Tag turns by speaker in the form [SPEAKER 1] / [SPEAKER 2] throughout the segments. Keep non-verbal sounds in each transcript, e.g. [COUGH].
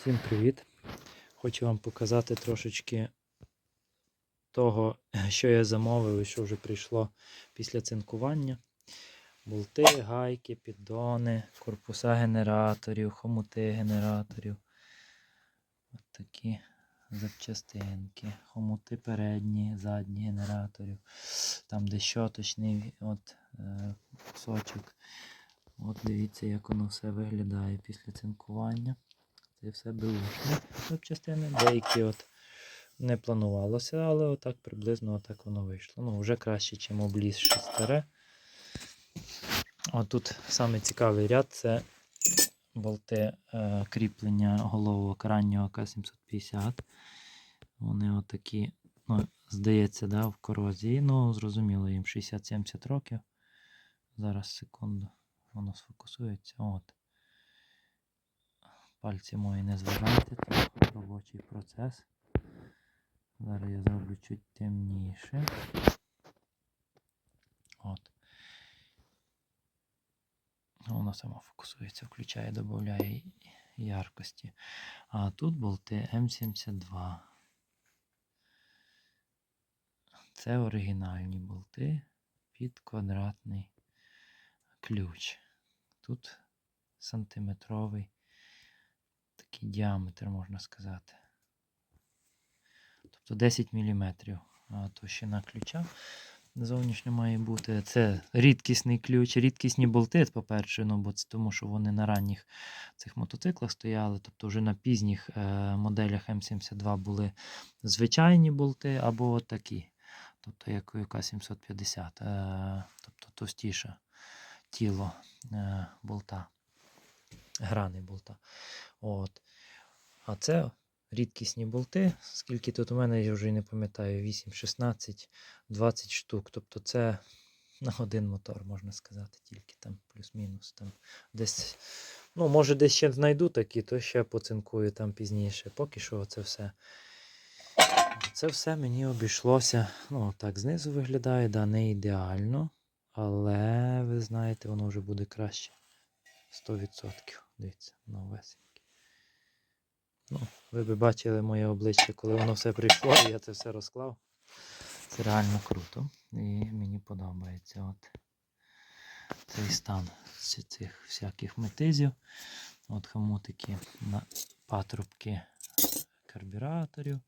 [SPEAKER 1] Всім привіт! Хочу вам показати трошечки того, [LAUGHS] що я замовив і що вже прийшло після цинкування. Болти, гайки, піддони, корпуса генераторів, хомути генераторів. От такі запчастинки. Хомути передні, задні генераторів. Там де щоточний от, е, кусочок. От дивіться, як воно все виглядає після цинкування. Це все беушні запчастини. Деякі от не планувалося, але отак приблизно отак воно вийшло. Ну, вже краще, ніж облізше старе. Отут саме цікавий ряд це болти е, кріплення головок раннього К750. Вони отакі, ну, здається, да, в корозії. Ну, зрозуміло, їм 60-70 років. Зараз секунду, воно сфокусується. От. Пальці мої не зважайте, це робочий процес. Зараз я зроблю чуть темніше. От. Воно само фокусується, включає, додає яркості. А тут болти М72. Це оригінальні болти під квадратний ключ. Тут сантиметровий такий діаметр, можна сказати. Тобто 10 мм товщина ключа зовнішньо має бути. Це рідкісний ключ, рідкісні болти, по-перше, ну, бо це тому що вони на ранніх цих мотоциклах стояли. Тобто вже на пізніх е, моделях М72 були звичайні болти або такі. Тобто як у К750, е, тобто товстіше тіло е, болта, грани болта. От. А це рідкісні болти. Скільки тут у мене, я вже не пам'ятаю, 8, 16, 20 штук. Тобто це на один мотор, можна сказати, тільки там плюс-мінус. Там десь, ну, може, десь ще знайду такі, то ще поцинкую там пізніше. Поки що це все. Це все мені обійшлося. Ну, так, знизу виглядає, да, не ідеально. Але ви знаєте, воно вже буде краще. 100%. Дивіться, воно весеньке. Ну, ви б бачили моє обличчя, коли воно все прийшло, і я це все розклав. Це реально круто. І мені подобається от цей стан цих всяких метизів. От хомутики на патрубки карбюраторів.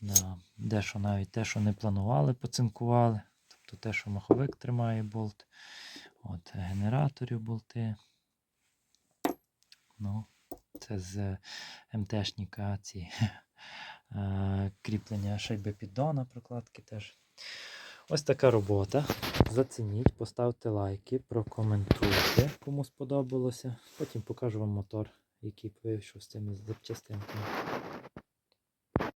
[SPEAKER 1] Да. Дещо навіть те, що не планували, поцинкували. Тобто те, що маховик тримає болт. От генераторів болти. Ну, це з МТшника ці [LAUGHS] е, кріплення шайби піддона, прокладки теж. Ось така робота. Зацініть, поставте лайки, прокоментуйте, кому сподобалося. Потім покажу вам мотор, який вийшов з цими запчастинками.